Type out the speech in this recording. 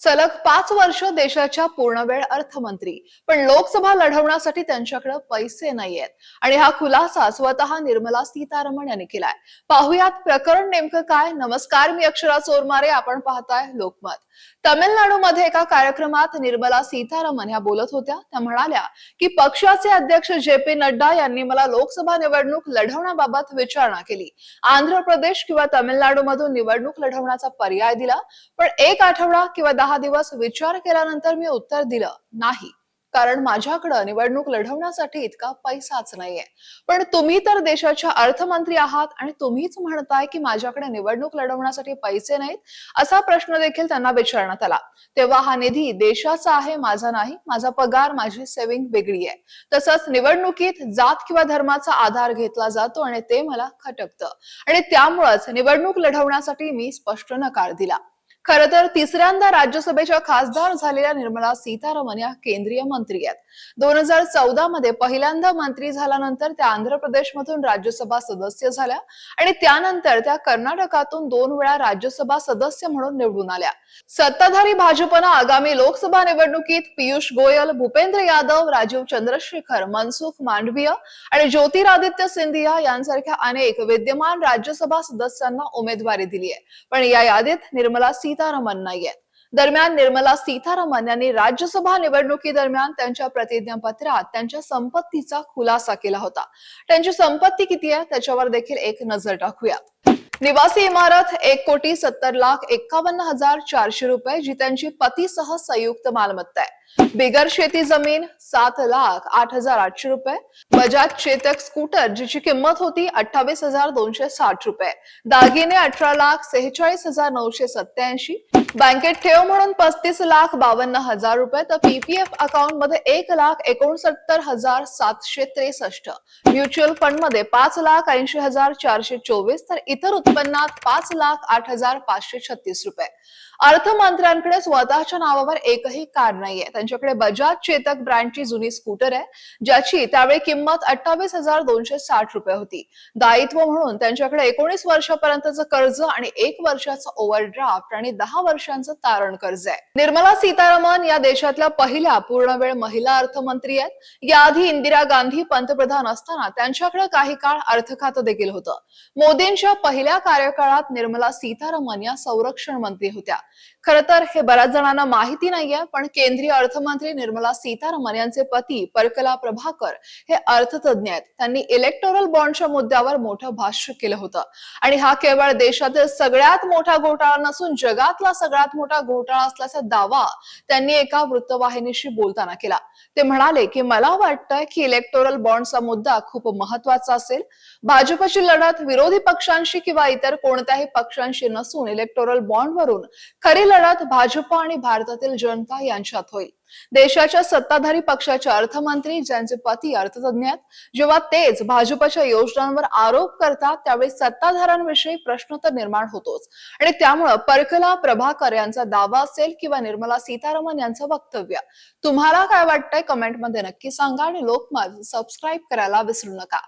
सलग पाच वर्ष देशाच्या पूर्णवेळ अर्थमंत्री. पण लोकसभा लढवण्यासाठी त्यांच्याकडे पैसे नाहीयेत. आणि हा खुलासा स्वतः निर्मला सीतारमण यांनी केलाय. पाहुयात प्रकरण नेमकं काय? नमस्कार मी अक्षरा चोरमारे आपण पाहताय लोकमत. तमिळनाडूमध्ये एका कार्यक्रमात निर्मला सीतारामन ह्या बोलत होत्या. त्या म्हणाल्या की पक्षाचे अध्यक्ष जे पी नड्डा यांनी मला लोकसभा निवडणूक लढवण्याबाबत विचारणा केली. आंध्र प्रदेश किंवा तमिळनाडूमधून निवडणूक लढवण्याचा पर्याय दिला. पण एक आठवडा किंवा दहा दहा दिवस विचार केल्यानंतर मी उत्तर दिलं नाही कारण माझ्याकडं निवडणूक लढवण्यासाठी इतका पैसाच नाहीये. पण तुम्ही तर देशाच्या अर्थमंत्री आहात आणि तुम्हीच म्हणताय की माझ्याकडे निवडणूक लढवण्यासाठी पैसे नाहीत असा प्रश्न देखील त्यांना विचारण्यात आला. तेव्हा हा निधी देशाचा आहे माझा नाही माझा पगार माझी सेव्हिंग वेगळी आहे. तसंच निवडणुकीत जात किंवा धर्माचा आधार घेतला जातो आणि ते मला खटकतं. आणि त्यामुळेच निवडणूक लढवण्यासाठी मी स्पष्ट नकार दिला. खर तर तिसऱ्यांदा राज्यसभेच्या खासदार झालेल्या निर्मला सीतारामन या केंद्रीय मंत्री आहेत. दोन हजार चौदा मध्ये पहिल्यांदा मंत्री झाल्यानंतर त्या आंध्र प्रदेशमधून राज्यसभा सदस्य झाल्या आणि त्यानंतर त्या कर्नाटकातून दोन वेळा राज्यसभा सदस्य म्हणून निवडून आल्या. सत्ताधारी भाजपनं आगामी लोकसभा निवडणुकीत पियुष गोयल भूपेंद्र यादव राजीव चंद्रशेखर मनसुख मांडवीय आणि ज्योतिरादित्य सिंधिया यांसारख्या अनेक विद्यमान राज्यसभा सदस्यांना उमेदवारी दिली आहे पण या यादीत निर्मला सीतारामन आहेत दरम्यान निर्मला सीतारामन यांनी राज्यसभा निवडणुकी दरम्यान त्यांच्या प्रतिज्ञापत्रात त्यांच्या संपत्तीचा खुलासा केला होता. त्यांची संपत्ती किती आहे त्याच्यावर देखील एक नजर टाकूया. निवासी इमारत एक कोटी सत्तर लाख एक्कावन्न हजार चारशे रुपये जी त्यांची पतीसह संयुक्त मालमत्ता आहे. बिगर शेती जमीन सात लाख आठ हजार आठशे रुपये. बजाज चेतक स्कूटर जिची किंमत होती अठ्ठावीस हजार दोनशे साठ रुपये. दागिने अठरा लाख सेहेचाळीस हजार नऊशे सत्याऐंशी बँकेत ठेव म्हणून पस्तीस लाख बावन्न हजार रुपये तर पीपीएफ अकाउंटमध्ये एक लाख एकोणसत्तर हजार सातशे त्रेसष्ट. म्युच्युअल फंडमध्ये पाच लाख ऐंशी हजार चारशे चोवीस तर इतर उत्पन्नात पाच लाख आठ हजार पाचशे छत्तीस रुपये. अर्थमंत्र्यांकडे स्वतःच्या नावावर एकही कार नाहीये. त्यांच्याकडे बजाज चेतक ब्रँडची जुनी स्कूटर आहे ज्याची त्यावेळी किंमत अठ्ठावीस हजार दोनशे साठ रुपये होती. दायित्व म्हणून त्यांच्याकडे एकोणीस वर्षापर्यंतचं कर्ज आणि एक वर्षाचं ओव्हरड्राफ्ट आणि दहा वर्षांचं तारण कर्ज आहे. निर्मला सीतारामन या देशातल्या पहिल्या पूर्णवेळ महिला अर्थमंत्री आहेत. याआधी इंदिरा गांधी पंतप्रधान असताना त्यांच्याकडे काही काळ अर्थ खातं देखील होतं. मोदींच्या पहिल्या कार्यकाळात निर्मला सीतारामन या संरक्षण मंत्री होत्या. खर तर हे बऱ्याच जणांना माहिती नाहीये पण केंद्रीय अर्थमंत्री निर्मला सीतारामन यांचे पती परकला प्रभाकर हे अर्थतज्ञ आहेत. त्यांनी इलेक्टोरल बॉन्डच्या मुद्द्यावर मोठं भाष्य केलं होतं. आणि हा केवळ देशातील सगळ्यात मोठा घोटाळा नसून जगातला सगळ्यात मोठा घोटाळा असल्याचा दावा त्यांनी एका वृत्तवाहिनीशी बोलताना केला. ते म्हणाले की मला वाटतं की इलेक्टोरल बॉन्डचा मुद्दा खूप महत्त्वाचा असेल. भाजपची लढत विरोधी पक्षांशी किंवा इतर कोणत्याही पक्षांशी नसून इलेक्टोरल बॉन्डवरून खरी लढत भाजप आणि भारतातील जनता यांच्यात होईल. देशाच्या सत्ताधारी पक्षाचे अर्थमंत्री ज्यांचे पती अर्थतज्ञ आहेत जेव्हा तेच भाजपच्या योजनांवर आरोप करतात त्यावेळी सत्ताधाऱ्यांविषयी प्रश्न तर निर्माण होतोच. आणि त्यामुळं परकला प्रभाकर यांचा दावा असेल किंवा निर्मला सीतारामन यांचं वक्तव्य. तुम्हाला काय वाटतंय? कमेंटमध्ये नक्की सांगा आणि लोकमत सबस्क्राईब करायला विसरू नका.